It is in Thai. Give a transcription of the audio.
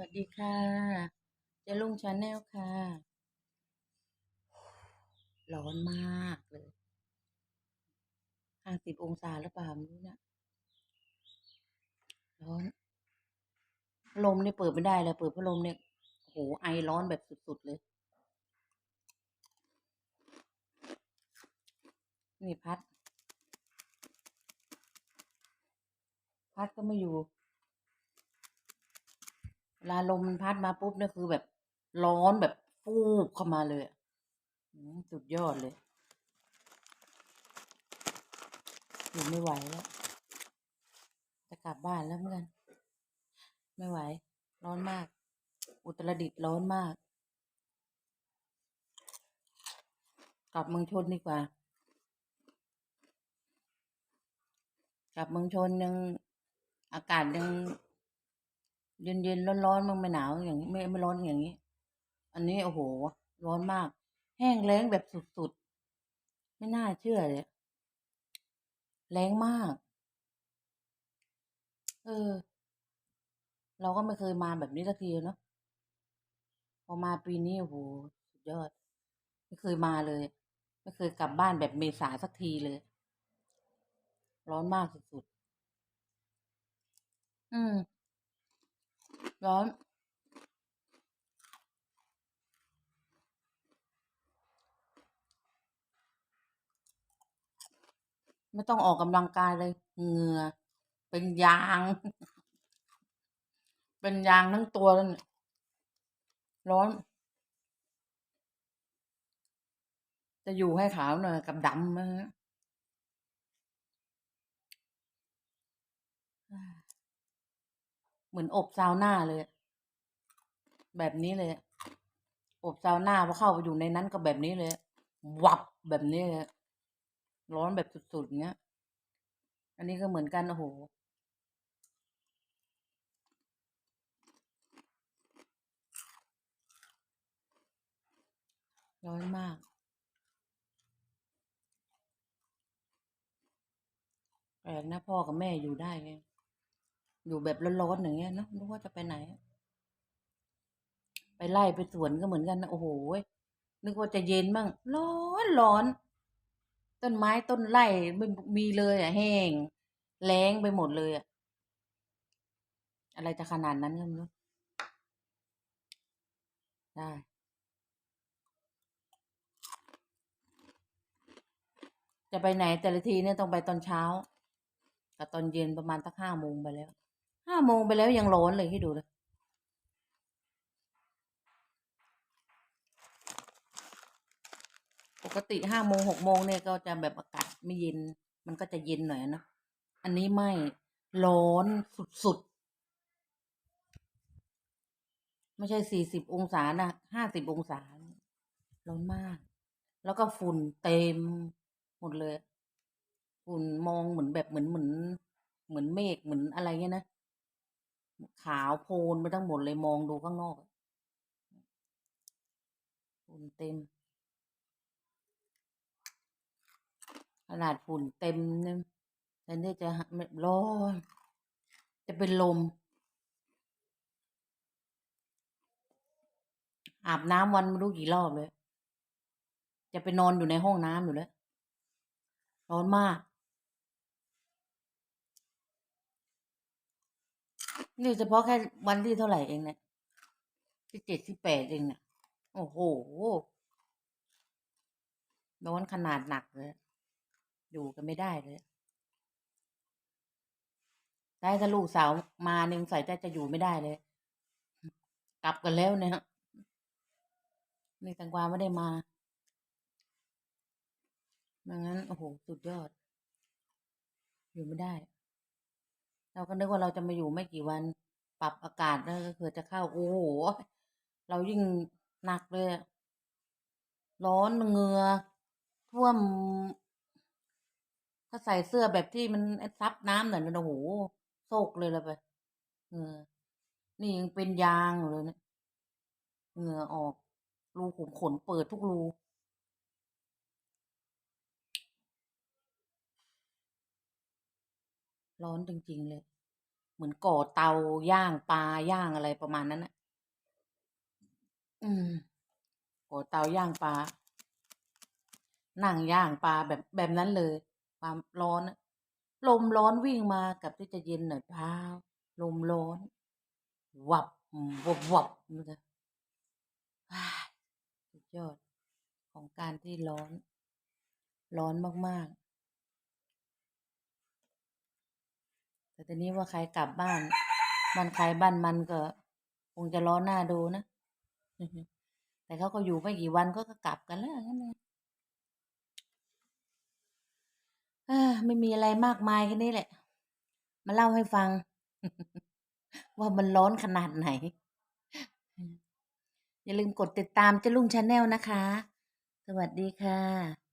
วัสดีค่ะจะลุงชาแนลค่ะ ร้อนมากเลยห้าสิบองศาหรือเปล่าไม่รู้นะร้อนพัดลมนี่เปิดไม่ได้เลยเปิดพัดลมเนี่ยโอ้โหไอร้อนแบบสุดๆเลย นี่พัด พัดก็ไม่อยู่ เวลาลมมันพัดมาปุ๊บเนี่ยคือแบบร้อนแบบฟูบเข้ามาเลยสุดยอดเลยอยู่ไม่ไหวแล้ว จะกลับบ้านแล้วเหมือนกัน ไม่ไหว ร้อนมาก อุตรดิตถ์ร้อนมาก กลับเมืองชนดีกว่า กลับเมืองชนยังอากาศยัง เย็นเย็นร้อนร้อนมันไม่หนาวอย่างนี้ไม่ไม่ร้อนอย่างนี้ อันนี้โอ้โห ร้อนมาก แห้งแล้งแบบสุดๆ ไม่น่าเชื่อเลยแรงมาก เออ เราก็ไม่เคยมาแบบนี้สักทีเนาะพอมาปีนี้โอ้โหสุดยอด ไม่เคยมาเลย ไม่เคยกลับบ้านแบบเมษาสักทีเลย ร้อนมากสุดๆ อืม ร้อนไม่ต้องออกกำลังกายเลย เหงื่อ เป็นยาง เป็นยางทั้งตัวแล้วเนี่ยร้อน จะอยู่ให้ขาวหน่อยกับดำนะฮะ เหมือนอบซาวน่าเลย แบบนี้เลย อบซาวน่าพอเข้าไปอยู่ในนั้นก็แบบนี้เลย วับแบบนี้เลย ร้อนแบบสุดๆเงี้ย อันนี้ก็เหมือนกันโอ้โหร้อนมากแปลกนะพ่อกับแม่อยู่ได้ไง อยู่แบบร้อนๆอย่างเงี้ยนะไม่รู้ว่าจะไปไหน ไปไล่ไปสวนก็เหมือนกันนะโอ้โหนึกว่าจะเย็นบ้างร้อนร้อน ต้นไม้ต้นไร่ไม่มีเลยอะ แห้งแล้งไปหมดเลยอะ อะไรจะขนาดนั้นก็ไม่รู้ได้จะไปไหนแต่ละทีเนี่ยต้องไปตอนเช้ากับตอนเย็นประมาณสักห้าโมงไปแล้ว ห้าโมงไปแล้วยังร้อนเลยให้ดูเลยปกติห้าโมงหกโมงเนี่ยก็จะแบบอากาศไม่เย็น มันก็จะเย็นหน่อยนะอันนี้ไม่ร้อนสุดๆ ไม่ใช่สี่สิบองศานะห้าสิบองศา ร้อนมาก แล้วก็ฝุ่นเต็มหมดเลย ฝุ่นมองเหมือนแบบเหมือนเหมือนเหมือนเมฆเหมือนอะไรเงี้ยนะ ขาวโพลนไปทั้งหมดเลยมองดูข้างนอกฝุ่นเต็ม ขนาดฝุ่นเต็มเนี่ยแทนที่จะร้อนจะเป็นลม อาบน้ำวันไม่รู้กี่รอบเลย จะไปนอนอยู่ในห้องน้ำอยู่แล้วร้อนมาก นี่เฉพาะแค่วันที่เท่าไหร่เองเนี่ยที่เจ็ดที่แปดเองเนี่ยโอ้โหร้อนขนาดหนักเลย อยู่กันไม่ได้เลยได้ถ้าลูกสาวมาหนึ่งใส่ใจจะอยู่ไม่ได้เลย กลับกันแล้วเนี่ยนี่ตังกวาไม่ได้มาดังนั้นโอ้โห สุดยอด อยู่ไม่ได้ เราก็นึกว่าเราจะมาอยู่ไม่กี่วัน ปรับอากาศแล้วก็คือจะเข้าโอ้โหเรายิ่งหนักเลยร้อนเหงื่อท่วม ถ้าใส่เสื้อแบบที่มันซับน้ำหน่อยนะโอ้โหโซกเลยละไปเหงื่อนี่ยังเป็นยางอยู่เลยเนะเหงื่อออก รูขุมขนเปิดทุกรู ร้อนจริงๆเลย เหมือนก่อเตาย่างปลาย่างอะไรประมาณนั้นน่ะอืมก่อเตาย่างปลานั่งย่างปลาแบบแบบนั้นเลย ความร้อนลมร้อนวิ่งมากับที่จะเย็นหน่อยเปล่าลมร้อนวับวับวับมันจะอ้ายสุดยอดของการที่ร้อน ร้อนมาก ๆ แต่นนี้ว่าใครกลับบ้านบ้านใครบ้านมันก็ คงจะร้อนหน้าดูนะแต่เขาก็อยู่ไม่กี่วันก็กลับกันแล้วงั้นนะเอ้อไม่มีอะไรมากมายแค่นี้แหละ มาเล่าให้ฟัง ว่ามันร้อนขนาดไหน อย่าลืมกดติดตามเจ้าลุงชาแนลนะคะ สวัสดีค่ะ